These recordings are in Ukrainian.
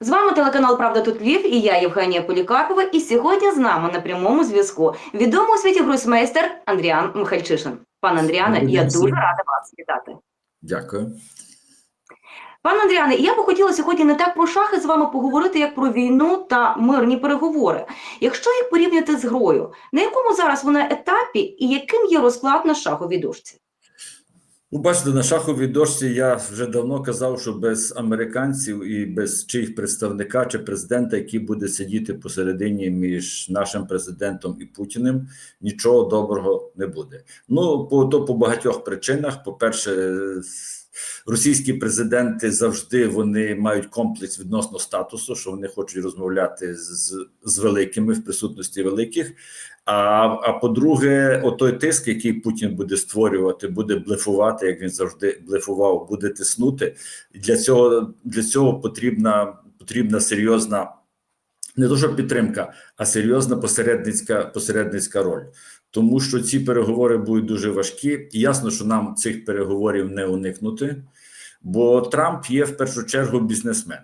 З вами телеканал Правда тут Львів і я, Євгенія Полікарпова. І сьогодні з нами на прямому зв'язку відомий у світі гросмейстер Андріан Михальчишин. Пан Андріане, я дуже рада вас вітати. Дякую. Пан Андріане, я би хотіла сьогодні не так про шахи з вами поговорити, як про війну та мирні переговори. Якщо їх порівняти з грою, на якому зараз вона етапі і яким є розклад на шаховій дошці? Ну, бачите, на шаховій дошці я вже давно казав, що без американців і без чиїх представника чи президента, який буде сидіти посередині між нашим президентом і Путіним, нічого доброго не буде. Ну, по то по багатьох причинах. По-перше, російські президенти завжди вони мають комплекс відносно статусу, що вони хочуть розмовляти з, з великими в присутності великих. А, а по-друге, отой тиск, який Путін буде створювати, буде блефувати, як він завжди блефував, буде тиснути. Для цього для цього потрібна потрібна серйозна не що підтримка, а серйозна посередницька посередницька роль. Тому що ці переговори будуть дуже важкі, і ясно, що нам цих переговорів не уникнути, бо Трамп є в першу чергу бізнесмен.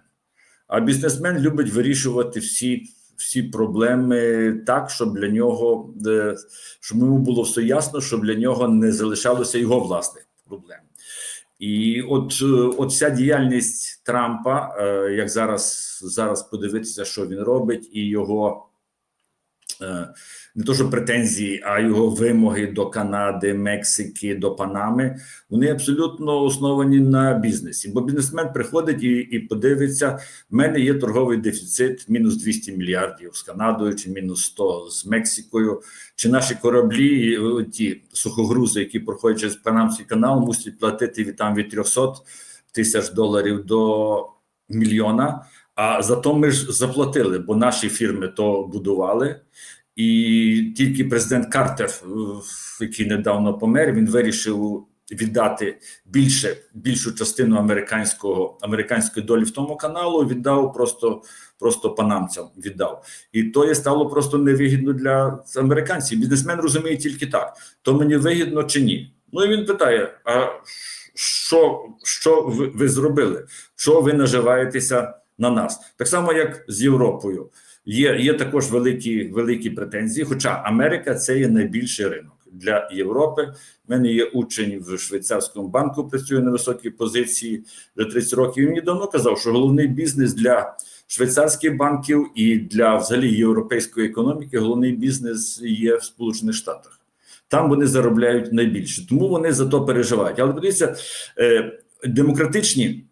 А бізнесмен любить вирішувати всі всі проблеми так, щоб для нього е, щоб йому було все ясно, щоб для нього не залишалося його власних проблем. І от, е, от вся діяльність Трампа, е, як зараз зараз подивитися, що він робить, і його не то, що претензії, а його вимоги до Канади, Мексики, до Панами, вони абсолютно основані на бізнесі. Бо бізнесмен приходить і, і подивиться: в мене є торговий дефіцит мінус 200 мільярдів з Канадою, чи мінус 100 з Мексикою, чи наші кораблі, ті сухогрузи, які проходять через Панамський канал, мусять платити від там від 300 тисяч доларів до мільйона. А зато ми ж заплатили, бо наші фірми то будували. І тільки президент Картер, е, який недавно помер, він вирішив віддати більше більшу частину американського американської долі в тому каналу. Віддав просто просто панамцям. Віддав, і то є стало просто невигідно для американців. Бізнесмен розуміє тільки так: то мені вигідно чи ні. Ну і він питає: а що, що ви, ви зробили? Що ви наживаєтеся на нас? Так само, як з Європою. Є є також великі великі претензії. Хоча Америка це є найбільший ринок для Європи. У мене є учень в швейцарському банку, працює на високій позиції вже 30 років. Він давно казав, що головний бізнес для швейцарських банків і для взагалі європейської економіки головний бізнес є в Сполучених Штатах. Там вони заробляють найбільше, тому вони за то переживають. Але подивіться, е, демократичні.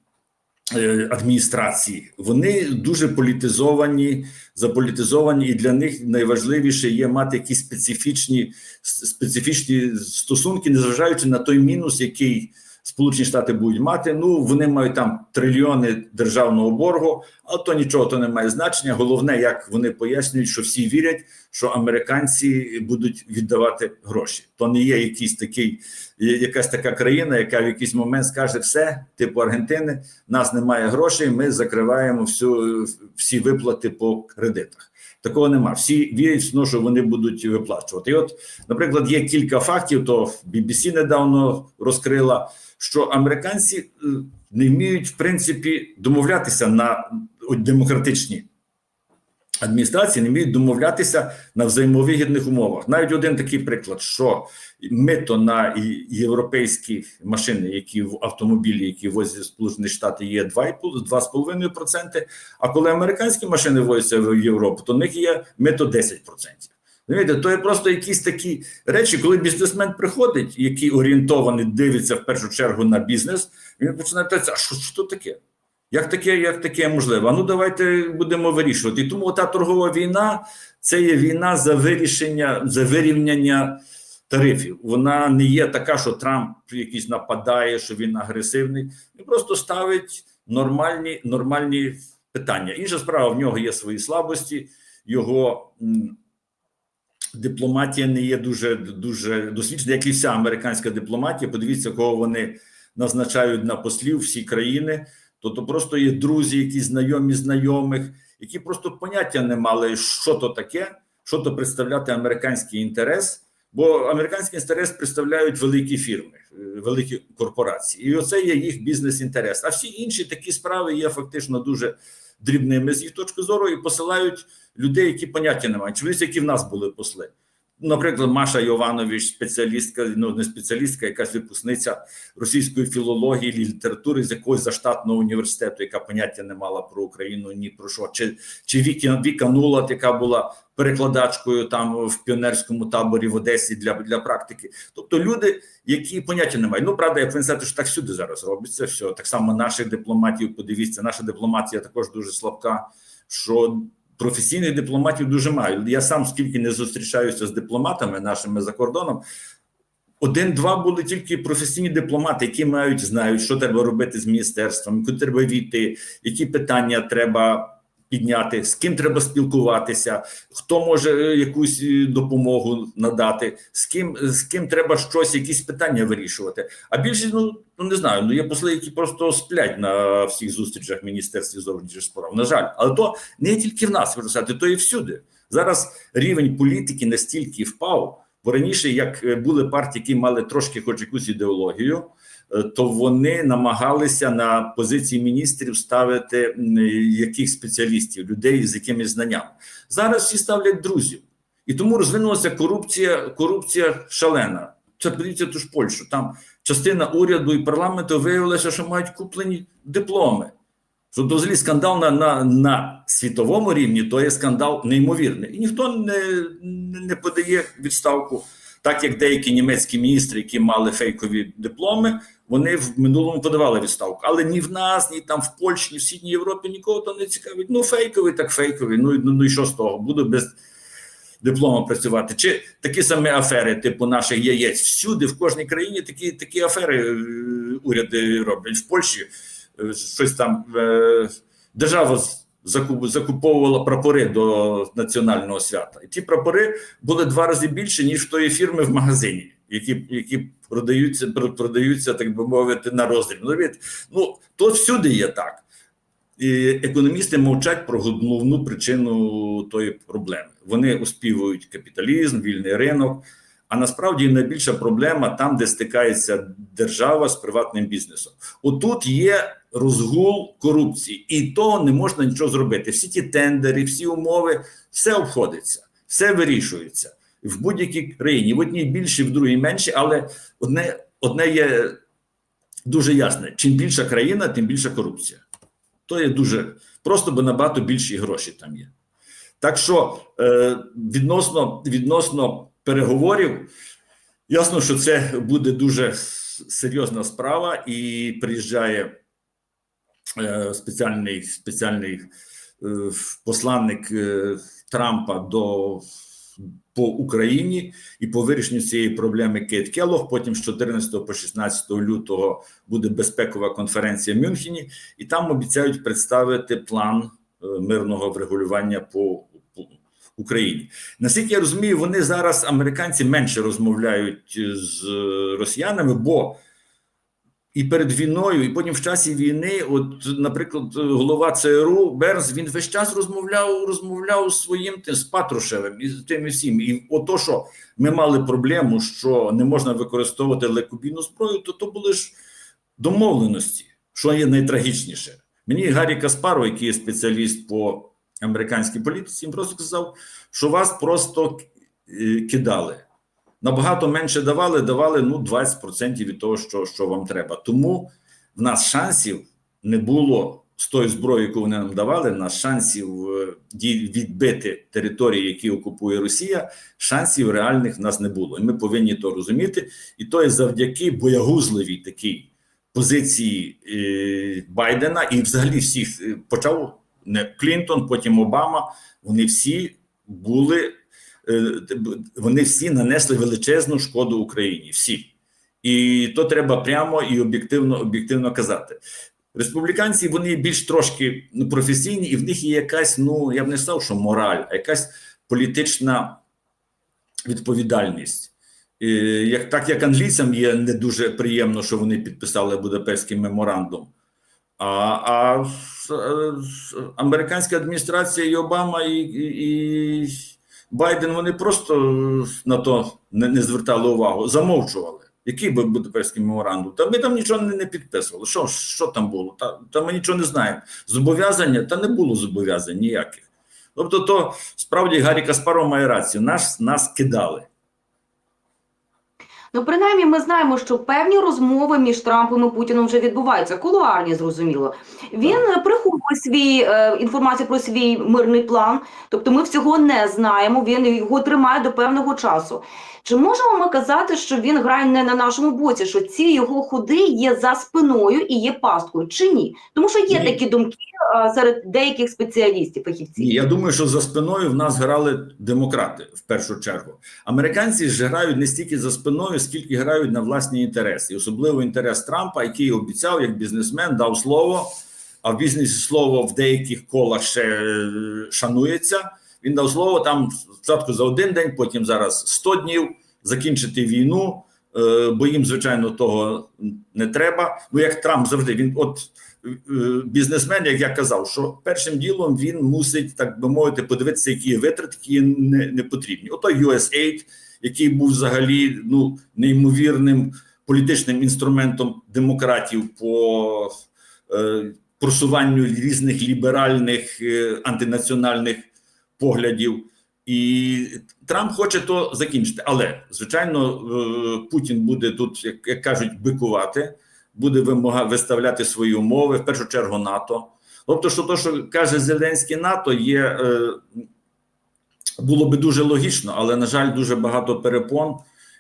Е, адміністрації. Вони дуже політизовані, заполітизовані, і для них найважливіше є мати якісь специфічні специфічні стосунки, незважаючи на той мінус, який Сполучені Штати будуть мати. Ну вони мають там трильйони державного боргу, але то нічого то не має значення. Головне, як вони пояснюють, що всі вірять, що американці будуть віддавати гроші. То не є якийсь такий, якась така країна, яка в якийсь момент скаже: все, типу Аргентини, нас немає грошей. Ми закриваємо всю всі виплати по кредитах. Такого нема. Всі вірять, що вони будуть виплачувати. І от, наприклад, є кілька фактів. То BBC недавно розкрила, що американці е, не вміють в принципі домовлятися на демократичні адміністрації, не вміють домовлятися на взаємовигідних умовах. Навіть один такий приклад, що мито на європейські машини, які в автомобілі, які возять Сполучені Штати, є 2,5%, А коли американські машини возяться в Європу, то в них є мито 10%. То є просто якісь такі речі, коли бізнесмен приходить, який орієнтований, дивиться в першу чергу на бізнес, він починає питатися, а що, що таке? Як таке, як таке можливо? Ну давайте будемо вирішувати. І тому та торгова війна це є війна за вирішення, за вирівняння тарифів. Вона не є така, що Трамп якийсь нападає, що він агресивний. Він просто ставить нормальні, нормальні питання. Інша справа в нього є свої слабості, його дипломатія не є дуже дуже досвідчена, як і вся американська дипломатія. Подивіться, кого вони назначають на послів всі країни. Тобто просто є друзі, які знайомі знайомих, які просто поняття не мали, що то таке, що то представляти американський інтерес. Бо американський інтерес представляють великі фірми, е, великі корпорації, і оце є їх бізнес-інтерес. А всі інші такі справи є фактично дуже дрібними з їх точки зору і посилають людей, які поняття не мають. Чи вони які в нас були посли? Наприклад, Маша Йованович, спеціалістка, ну не спеціалістка, якась випускниця російської філології, літератури з якогось заштатного університету, яка поняття не мала про Україну ні про що, чи, чи Вікі, Віка Нулат, яка була перекладачкою там в піонерському таборі в Одесі для, для практики. Тобто люди, які поняття не мають. Ну правда, ви знаєте, що так всюди зараз робиться. Все так само наших дипломатів. Подивіться, наша дипломатія також дуже слабка. Що професійних дипломатів дуже маю. Я сам скільки не зустрічаюся з дипломатами нашими за кордоном. Один-два були тільки професійні дипломати, які мають знають, що треба робити з міністерством, куди треба війти, які питання треба підняти, з ким треба спілкуватися, хто може е, якусь е, допомогу надати, з ким з ким треба щось, якісь питання вирішувати. А більше ну, ну не знаю. Ну є посли, які просто сплять на всіх зустрічах міністерстві зовнішніх справ. На жаль, але то не тільки в нас виросати, то і всюди. Зараз рівень політики настільки впав. Бо раніше, як е, були партії, які мали трошки хоч якусь ідеологію, то вони намагалися на позиції міністрів ставити яких спеціалістів, людей з якимись знаннями. Зараз всі ставлять друзів, і тому розвинулася корупція, корупція шалена. Це подивіться ту ж Польщу. Там частина уряду і парламенту виявилося, що мають куплені дипломи. Що взагалі скандал на, на, на світовому рівні, то є скандал неймовірний. І ніхто не, не подає відставку, так як деякі німецькі міністри, які мали фейкові дипломи, вони в минулому подавали відставку. Але ні в нас, ні там в Польщі, ні в Східній Європі нікого то не цікавить. Ну, фейковий, так фейковий. Ну, ну, ну і що з того? Буду без диплома працювати. Чи такі самі афери, типу наших яєць, всюди, в кожній країні такі, такі афери е, уряди роблять. В Польщі е, щось там е, держава закуповувала прапори до національного свята. І ті прапори були два рази більше, ніж тої фірми в магазині, які, які продаються, продаються, так би мовити, на роздріб. Ну. Ну, то всюди є так. І економісти мовчать про головну причину тої проблеми. Вони оспівують капіталізм, вільний ринок. А насправді найбільша проблема там, де стикається держава з приватним бізнесом. Отут є розгул корупції, і то не можна нічого зробити. Всі ті тендери, всі умови, все обходиться, все вирішується в будь-якій країні. В одній більше, в другій менше, але одне, одне є дуже ясне: чим більша країна, тим більша корупція. То є дуже просто, бо набагато більші гроші там є. Так що е, відносно, відносно переговорів, ясно, що це буде дуже серйозна справа, і приїжджає е, спеціальний, спеціальний е, посланник е, Трампа до по Україні і по вирішенню цієї проблеми Кейт Келлог. Потім з 14 по 16 лютого буде безпекова конференція в Мюнхені, і там обіцяють представити план мирного врегулювання по Україні. Наскільки я розумію, вони зараз американці менше розмовляють з росіянами, бо і перед війною, і потім в часі війни, от, наприклад, голова ЦРУ Бернс, він весь час розмовляв, розмовляв своїм тим, з Патрушевим і з тим і всім. І ото, що ми мали проблему, що не можна використовувати лекобійну зброю, то то були ж домовленості, що є найтрагічніше. Мені Гаррі Каспаров, який є спеціаліст по американській політиці, він просто сказав, що вас просто е, кидали. Набагато менше давали, давали ну 20% від того, що, що вам треба. Тому в нас шансів не було з тою зброєю, яку вони нам давали. В нас шансів е, відбити території, які окупує Росія. Шансів реальних в нас не було. І ми повинні то розуміти. І то є завдяки боягузливій такій позиції е, Байдена і взагалі всіх почав не Клінтон, потім Обама. Вони всі були. е, Вони всі нанесли величезну шкоду Україні. Всі. І то треба прямо і об'єктивно об'єктивно казати. Республіканці вони більш трошки ну, професійні, і в них є якась, ну я б не сказав, що мораль, а якась політична відповідальність. Як так як англійцям є не дуже приємно, що вони підписали Будапештський меморандум. А, с- американська адміністрація і Обама і, і, Байден вони просто на то не, не звертали увагу, замовчували. Який був Будапештський меморандум? Та ми там нічого не, не підписували. Що, що там було? Та, та ми нічого не знаємо. Зобов'язання та не було зобов'язань ніяких. Тобто, то справді Гаррі Каспаров має рацію. Нас, нас кидали. Ну, принаймні, ми знаємо, що певні розмови між Трампом і Путіном вже відбуваються. Кулуарні, зрозуміло. Він приховує свій е, інформацію про свій мирний план. Тобто, ми всього не знаємо. Він його тримає до певного часу. Чи можемо ми казати, що він грає не на нашому боці, що ці його ходи є за спиною і є пасткою, чи ні? Тому що є Ні. такі думки е, серед деяких спеціалістів, фахівців. Ні, я думаю, що за спиною в нас грали демократи в першу чергу. Американці ж грають не стільки за спиною, скільки грають на власні інтереси, особливо інтерес Трампа, який обіцяв як бізнесмен, дав слово. А в бізнесі слово в деяких колах ще е, шанується. Він дав слово там спочатку за один день, потім зараз 100 днів закінчити війну. е, Бо їм, звичайно, того не треба. Ну як Трамп завжди він, от бізнесмен, як я казав, що першим ділом він мусить, так би мовити, подивитися, які є витрати, не, не потрібні. Ото USAID, який був взагалі ну неймовірним політичним інструментом демократів по е, просуванню різних ліберальних е, антинаціональних поглядів. І Трамп хоче то закінчити. Але звичайно, е, Путін буде тут, як кажуть, бикувати, буде вимога виставляти свої умови, в першу чергу НАТО. Тобто, що то, що каже Зеленський НАТО, є е, було би дуже логічно, але на жаль, дуже багато перепон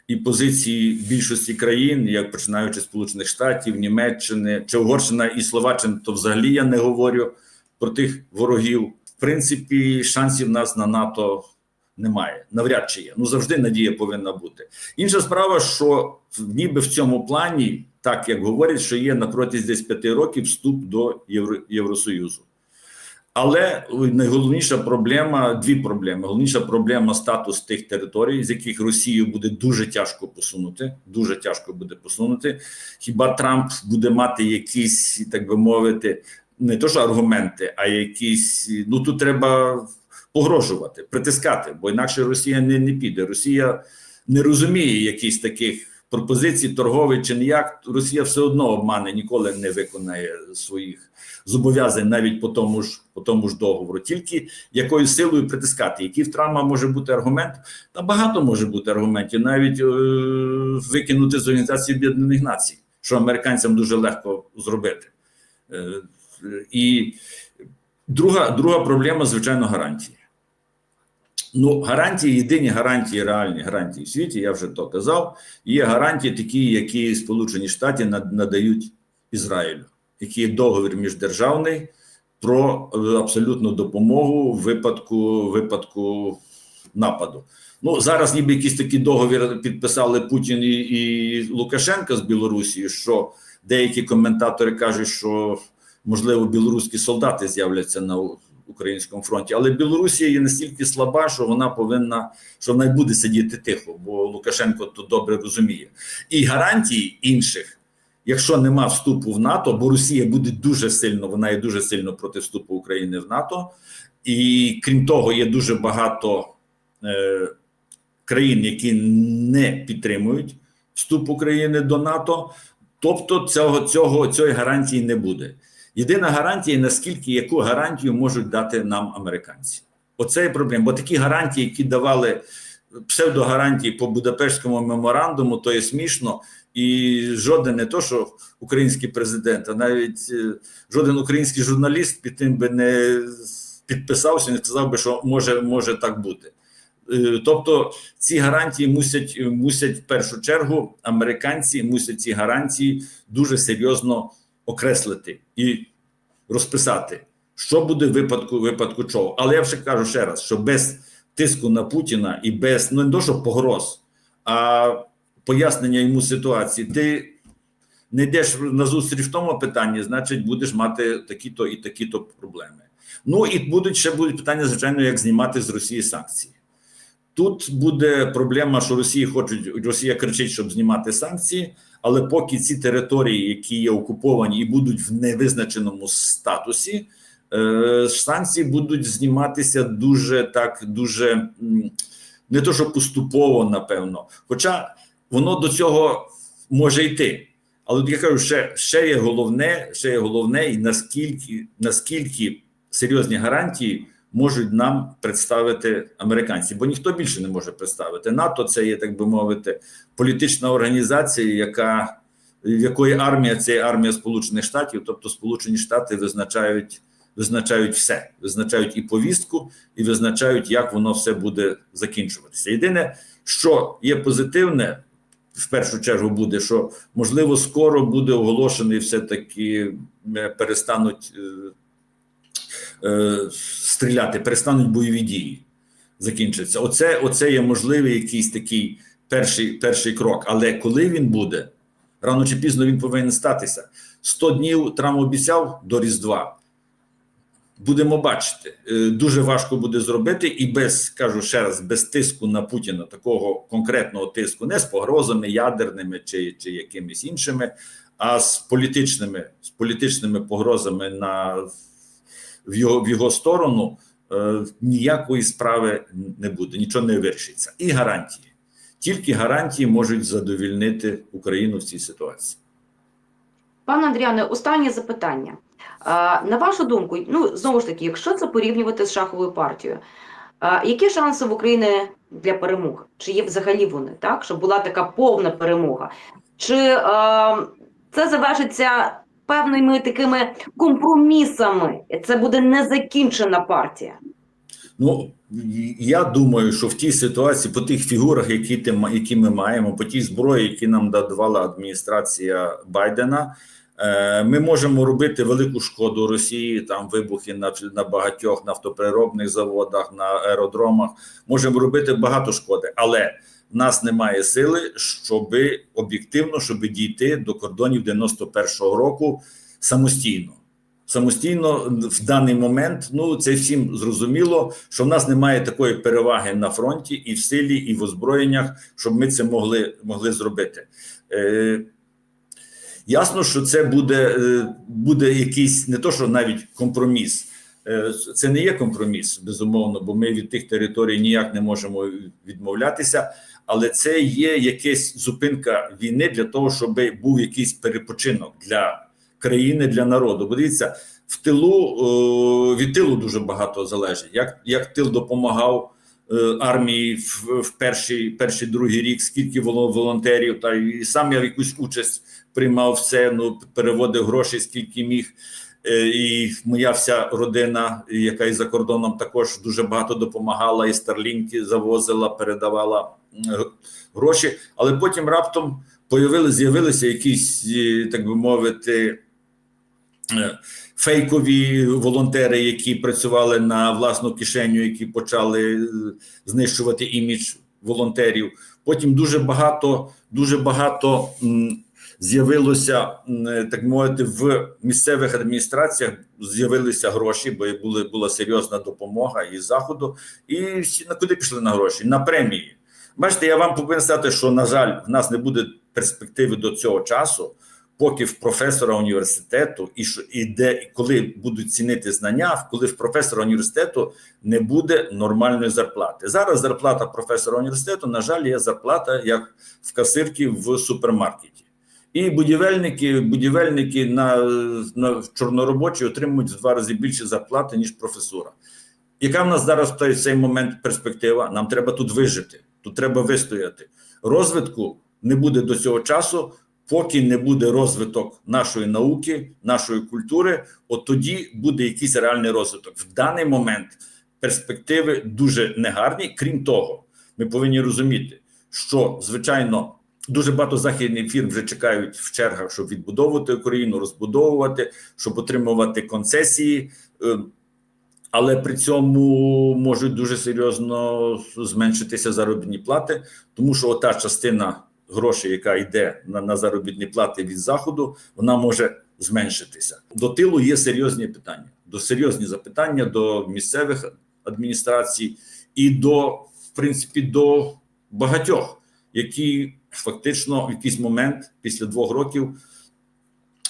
і позиції більшості країн, як починаючи з Сполучених Штатів, Німеччини чи Угорщина і Словаччина, то взагалі я не говорю про тих ворогів. В принципі, шансів в нас на НАТО немає. Навряд чи є. Ну завжди надія повинна бути. Інша справа, що ніби в цьому плані, так як говорять, що є на протязі десь п'яти років вступ до Євро, Євросоюзу. Але найголовніша проблема дві проблеми. Головніша проблема статус тих територій, з яких Росію буде дуже тяжко посунути. Дуже тяжко буде посунути. Хіба Трамп буде мати якісь, так би мовити, не то що аргументи, а якісь ну тут треба погрожувати, притискати, бо інакше Росія не, не піде. Росія не розуміє якісь таких пропозицій, торгових чи ніяк. Росія все одно обмане, ніколи не виконає своїх зобов'язань навіть по тому ж по тому ж договору, тільки якою силою притискати. Який в може бути аргумент? Та багато може бути аргументів, навіть е- викинути з Організації Об'єднаних Націй, що американцям дуже легко зробити. Е- і друга, друга проблема, звичайно, гарантії. Ну, гарантії, єдині гарантії, реальні гарантії в світі, я вже то казав. Є гарантії, такі, які Сполучені Штати надають Ізраїлю, який є договір міждержавний про е, абсолютну допомогу в випадку, випадку нападу. Ну зараз, ніби якийсь такий договір підписали Путін і, і Лукашенко з Білорусі, що деякі коментатори кажуть, що можливо білоруські солдати з'являться на українському фронті, але Білорусія є настільки слаба, що вона повинна що вона й буде сидіти тихо, бо Лукашенко то добре розуміє. І гарантії інших, якщо нема вступу в НАТО, бо Росія буде дуже сильно, вона є дуже сильно проти вступу України в НАТО, і крім того, є дуже багато е, країн, які не підтримують вступ України до НАТО. Тобто цього цього цієї гарантії не буде. Єдина гарантія, наскільки яку гарантію можуть дати нам американці. Оце є проблема. Бо такі гарантії, які давали псевдогарантії по Будапештському меморандуму, то є смішно. І жоден не то, що український президент, а навіть е, жоден український журналіст під тим би не підписався, не сказав би, що може, може так бути. Е, Тобто ці гарантії мусять мусять в першу чергу американці мусять ці гарантії дуже серйозно окреслити і розписати, що буде в випадку випадку чого. Але я вже кажу ще раз, що без тиску на Путіна і без ну не то, що погроз, а пояснення йому ситуації, ти не йдеш на зустріч в тому питанні, значить, будеш мати такі-то і такі-то проблеми. Ну і будуть ще будуть питання, звичайно, як знімати з Росії санкції. Тут буде проблема, що Росія хочуть, Росія кричить, щоб знімати санкції, але поки ці території, які є окуповані і будуть в невизначеному статусі, е, санкції будуть зніматися дуже так, дуже не то, що поступово, напевно. Хоча воно до цього може йти. Але я кажу, ще, ще є головне, ще є головне, і наскільки, наскільки серйозні гарантії можуть нам представити американці, бо ніхто більше не може представити. НАТО це є, так би мовити, політична організація, яка в якої армія це є армія Сполучених Штатів, тобто Сполучені Штати визначають, визначають все, визначають і повістку, і визначають, як воно все буде закінчуватися. Єдине, що є позитивне, в першу чергу буде, що можливо скоро буде оголошений все-таки е, перестануть е, е, стріляти, перестануть бойові дії. Закінчиться. Оце, оце є можливий якийсь такий перший, перший крок. Але коли він буде, рано чи пізно він повинен статися. 100 днів Трамп обіцяв до Різдва. Будемо бачити. Е, Дуже важко буде зробити, і без кажу ще раз, без тиску на Путіна, такого конкретного тиску, не з погрозами ядерними чи, чи якимись іншими, а з політичними, з політичними погрозами на в його в його сторону. е, Ніякої справи не буде, нічого не вирішиться. І гарантії. Тільки гарантії можуть задовільнити Україну в цій ситуації. Пане Андріане, останнє запитання. А, на вашу думку, ну знову ж таки, якщо це порівнювати з шаховою партією, а, які шанси в України для перемоги? Чи є взагалі вони, так? Щоб була така повна перемога? Чи а, це завершиться певними такими компромісами? Це буде незакінчена партія? Ну я думаю, що в тій ситуації, по тих фігурах, які ти які ми маємо, по тій зброї, які нам давала адміністрація Байдена, е, ми можемо робити велику шкоду Росії. Там вибухи на, на багатьох нафтопереробних заводах, на аеродромах. Можемо робити багато шкоди, але в нас немає сили, щоб об'єктивно, щоб дійти до кордонів 91-го року самостійно самостійно в даний момент. Ну це всім зрозуміло, що в нас немає такої переваги на фронті і в силі, і в озброєннях, щоб ми це могли могли зробити. Е, Ясно, що це буде, е, буде якийсь не то, що навіть компроміс. Е, Це не є компроміс, безумовно, бо ми від тих територій ніяк не можемо відмовлятися. Але це є якась зупинка війни для того, щоб був якийсь перепочинок для країни для народу. Бо дивіться, в тилу е, від тилу дуже багато залежить. Як як тил допомагав е, армії в, в перший, перший другий рік, скільки волонтерів, та і сам я якусь участь приймав в це, ну переводив гроші, скільки міг. Е, І моя вся родина, яка і за кордоном також дуже багато допомагала, і старлінки завозила, передавала гроші. Але потім раптом появили, з'явилися якісь, е, так би мовити, е, фейкові волонтери, які працювали на власну кишеню, які почали е, знищувати імідж волонтерів. Потім дуже багато, дуже багато з'явилося, так мовити, в місцевих адміністраціях з'явилися гроші, бо були, була серйозна допомога із заходу. І всі на куди пішли на гроші? На премії. Бачите, я вам повинен сказати, що на жаль, в нас не буде перспективи до цього часу, поки в професора університету і що і де коли будуть цінити знання, коли в професора університету не буде нормальної зарплати. Зараз зарплата професора університету, на жаль, є зарплата як в касирки в супермаркеті. І будівельники, будівельники на, на чорноробочі отримують в два рази більше зарплати, ніж професура. Яка в нас зараз в цей момент перспектива? Нам треба тут вижити, тут треба вистояти. Розвитку не буде до цього часу, поки не буде розвиток нашої науки, нашої культури. От тоді буде якийсь реальний розвиток. В даний момент перспективи дуже негарні. Крім того, ми повинні розуміти, що звичайно. Дуже багато західних фірм вже чекають в чергах, щоб відбудовувати Україну, розбудовувати, щоб отримувати концесії, Е, але при цьому можуть дуже серйозно зменшитися заробітні плати, тому що ота частина грошей, яка йде на, на заробітні плати від заходу, вона може зменшитися. До тилу є серйозні питання, до серйозні запитання до місцевих адміністрацій і до, в принципі, до багатьох, які фактично в якийсь момент після двох років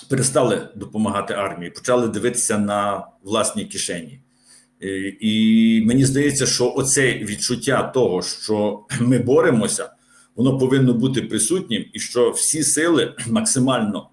перестали допомагати армії, почали дивитися на власні кишені. І, і мені здається, що оце відчуття того, що ми боремося, воно повинно бути присутнім, і що всі сили максимально,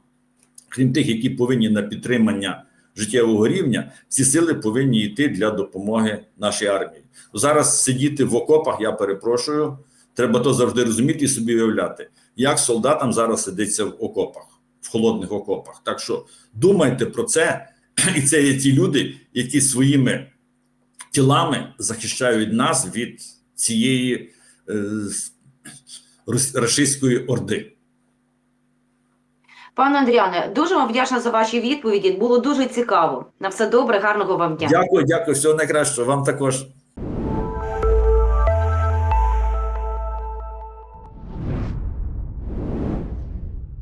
крім тих, які повинні на підтримання життєвого рівня, всі сили повинні йти для допомоги нашій армії. Зараз сидіти в окопах, я перепрошую, треба то завжди розуміти і собі уявляти, як солдатам зараз сидиться в окопах, в холодних окопах. Так що думайте про це, і це є ті люди, які своїми тілами захищають нас від цієї е, орди. Пане Андріане, дуже вам вдячна за ваші відповіді. Було дуже цікаво. На все добре, гарного вам дня. Дякую, дякую, всього найкращого. Вам також.